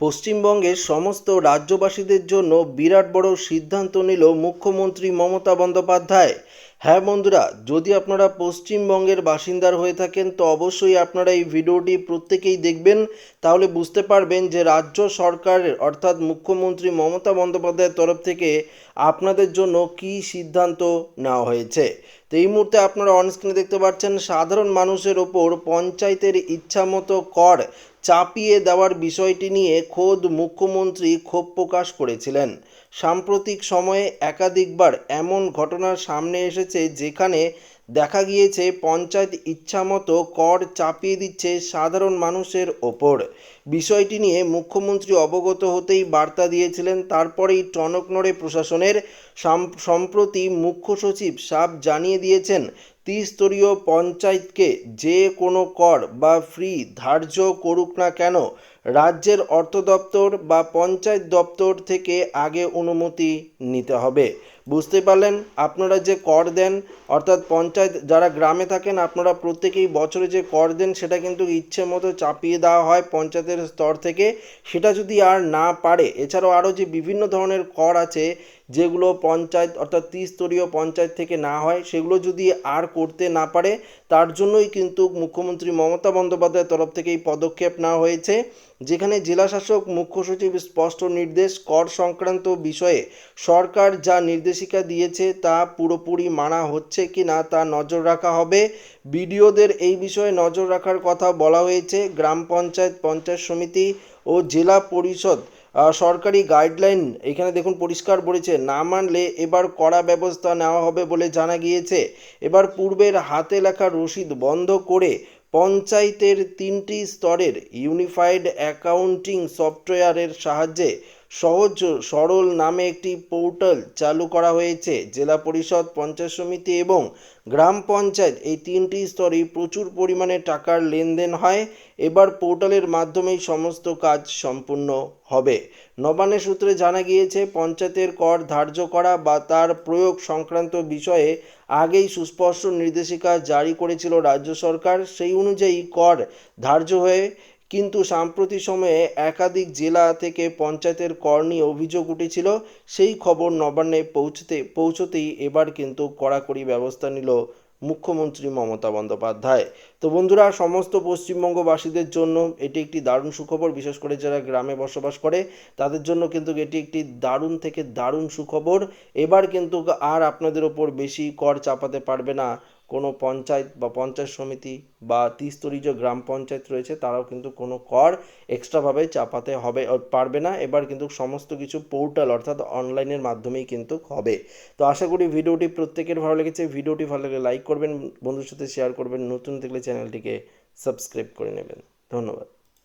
পশ্চিমবঙ্গের সমস্ত রাজ্যবাসীদের জন্য বিরাট বড় সিদ্ধান্ত নিল মুখ্যমন্ত্রী মমতা বন্দ্যোপাধ্যায়। হ্যাঁ বন্ধুরা, যদি আপনারা পশ্চিমবঙ্গের বাসিন্দার হয়ে থাকেন, তো অবশ্যই আপনারা এই ভিডিওটি প্রত্যেকেই দেখবেন। তাহলে বুঝতে পারবেন যে রাজ্য সরকারের অর্থাৎ মুখ্যমন্ত্রী মমতা বন্দ্যোপাধ্যায়ের তরফ থেকে আপনাদের জন্য কী সিদ্ধান্ত নেওয়া হয়েছে। তো এই মুহূর্তে আপনারা অনস্ক্রিনে দেখতে পাচ্ছেন, সাধারণ মানুষের ওপর পঞ্চায়েতের ইচ্ছামতো কর চাপিয়ে দেওয়ার বিষয়টি নিয়ে খোদ মুখ্যমন্ত্রী ক্ষোভ প্রকাশ করেছিলেন। সাম্প্রতিক সময়ে একাধিকবার এমন ঘটনার সামনে এসেছে যেখানে দেখা গিয়েছে পঞ্চায়েত ইচ্ছামতো কর চাপিয়ে দিচ্ছে সাধারণ মানুষের ওপর। বিষয়টি নিয়ে মুখ্যমন্ত্রী অবগত হতেই বার্তা দিয়েছিলেন। তারপরেই টনক নড়ে প্রশাসনের সাম- সম্প্রতি মুখ্য সচিব সাপ জানিয়ে দিয়েছেন, ত্রিস্তরীয় পঞ্চায়েতকে যে কোনো কর বা ফ্রি ধার্য করুক না কেন, রাজ্যের অর্থ দপ্তর বা পঞ্চায়েত দপ্তর থেকে আগে অনুমতি নিতে হবে। বুঝতে পারলেন? আপনারা যে কর দেন, অর্থাৎ পঞ্চায়েত যারা গ্রামে থাকেন, আপনারা প্রত্যেকেই বছরে যে কর দেন, সেটা কিন্তু ইচ্ছে মতো চাপিয়ে দেওয়া হয় পঞ্চায়েতের স্তর থেকে। সেটা যদি আর না পারে, এছাড়াও আরও যে বিভিন্ন ধরনের কর আছে যেগুলো পঞ্চায়েত অর্থাৎ ত্রিস্তরীয় পঞ্চায়েত থেকে না হয়, সেগুলো যদি আর করতে না পারে, তার জন্যই কিন্তু মুখ্যমন্ত্রী মমতা বন্দ্যোপাধ্যায়ের তরফ থেকে এই পদক্ষেপ নেওয়া হয়েছে, যেখানে জেলাশাসক মুখ্য সচিব স্পষ্ট নির্দেশ, কর সংক্রান্ত বিষয়ে সরকার যা নির্দেশিকা দিয়েছে তা পুরোপুরি মানা হচ্ছে কি না তা নজর রাখা হবে। বিডিওদের এই বিষয়ে নজর রাখার কথা বলা হয়েছে। গ্রাম পঞ্চায়েত পঞ্চায়েত সমিতি ও জেলা পরিষদ সরকারি গাইডলাইন এখানে দেখুন পরিষ্কার বলেছে, না মানলে এবার কড়া ব্যবস্থা নেওয়া হবে বলে জানা গিয়েছে। এবার পূর্বের হাতে লেখা রসিদ বন্ধ করে পঞ্চায়েতের তিনটি স্তরের ইউনিফাইড অ্যাকাউন্টিং সফটওয়্যারের সাহায্যে সহজ সরল নামে একটি পোর্টাল চালু করা হয়েছে। জেলা পরিষদ, পঞ্চায়েত সমিতি এবং গ্রাম পঞ্চায়েত এই তিনটি স্তরে প্রচুর পরিমাণে টাকার লেনদেন হয়। এবার পোর্টালের মাধ্যমেই সমস্ত কাজ সম্পূর্ণ হবে। নবান্নের সূত্রে জানা গিয়েছে, পঞ্চায়েতের কর ধার্য করা বা তার প্রয়োগ সংক্রান্ত বিষয়ে আগেই সুস্পষ্ট নির্দেশিকা জারি করেছিল রাজ্য সরকার। সেই অনুযায়ী কর ধার্য হয়ে কিন্তু সাম্প্রতিক সময়ে একাধিক জেলা থেকে পঞ্চায়েতের কর নিয়ে অভিযোগ উঠেছিল, সেই খবর নবান্নে পৌঁছতে, পৌঁছতেই এবার কিন্তু কড়াকড়ি ব্যবস্থা নিল মুখ্যমন্ত্রী মমতা বন্দ্যোপাধ্যায়। তো বন্ধুরা, সমস্ত পশ্চিমবঙ্গবাসীদের জন্য এটি একটি দারুণ সুখবর, বিশেষ করে যারা গ্রামে বসবাস করে, তাদের জন্য কিন্তু এটি একটি দারুণ থেকে দারুণ সুখবর। এবার কিন্তু আর আপনাদের ওপর বেশি কর চাপাতে পারবে না কোনো পঞ্চায়েত বা পঞ্চায়েত সমিতি বা ত্রিস্তরীয় যে গ্রাম পঞ্চায়েত রয়েছে, তারাও কিন্তু কোনো কর এক্সট্রাভাবে চাপাতে হবে পারবে না। এবার কিন্তু সমস্ত কিছু পোর্টাল অর্থাৎ অনলাইনের মাধ্যমেই কিন্তু হবে। তো আশা করি ভিডিওটি প্রত্যেকের ভালো লেগেছে। ভিডিওটি ভালো লাগলে লাইক করবেন, বন্ধুর সাথে শেয়ার করবেন, নতুন দেখলে চ্যানেলটিকে সাবস্ক্রাইব করে নেবেন। ধন্যবাদ।